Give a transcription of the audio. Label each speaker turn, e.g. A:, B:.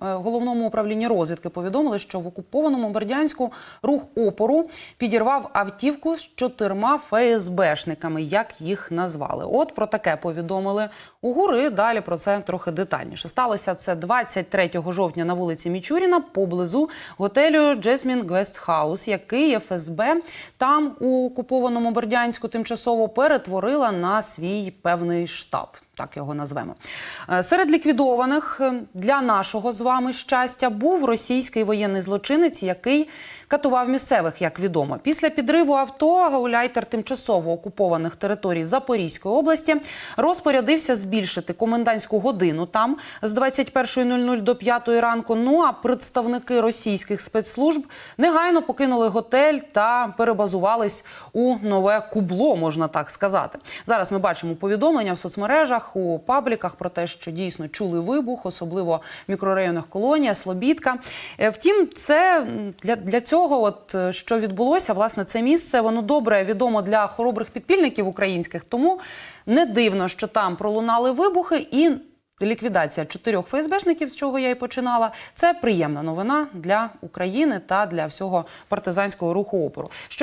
A: головному управлінні розвідки повідомили, що в окупованому Бердянську рух опору підірвав автівку з чотирма ФСБшниками, як їх назвали. От про таке повідомили у гури. Далі про це трохи детальніше. Сталося це 23 жовтня на вулиці Мічуріна поблизу готелю Джесмін Гвестхаус, який ФСБ там у окупованому Бердянську тимчасово перетворила на свій певний штаб. Так його назвемо. Е, Серед ліквідованих е, для нашого з вами щастя був російський воєнний злочинець, який катував місцевих, як відомо. Після підриву авто гауляйтер тимчасово окупованих територій Запорізької області розпорядився збільшити комендантську годину там з 21.00 до 5 ранку. Ну а представники російських спецслужб негайно покинули готель та перебазувались у нове кубло, можна так сказати. Зараз ми бачимо повідомлення в соцмережах у пабліках про те, що дійсно чули вибух, особливо в мікрорайонах колонія, Слобідка. Е, Втім, це для, для цього, от е, що відбулося, власне, це місце воно добре відомо для хоробрих підпільників українських. Тому не дивно, що там пролунали вибухи і. Ліквідація чотирьох ФСБшників, з чого я і починала, це приємна новина для України та для всього партизанського руху опору.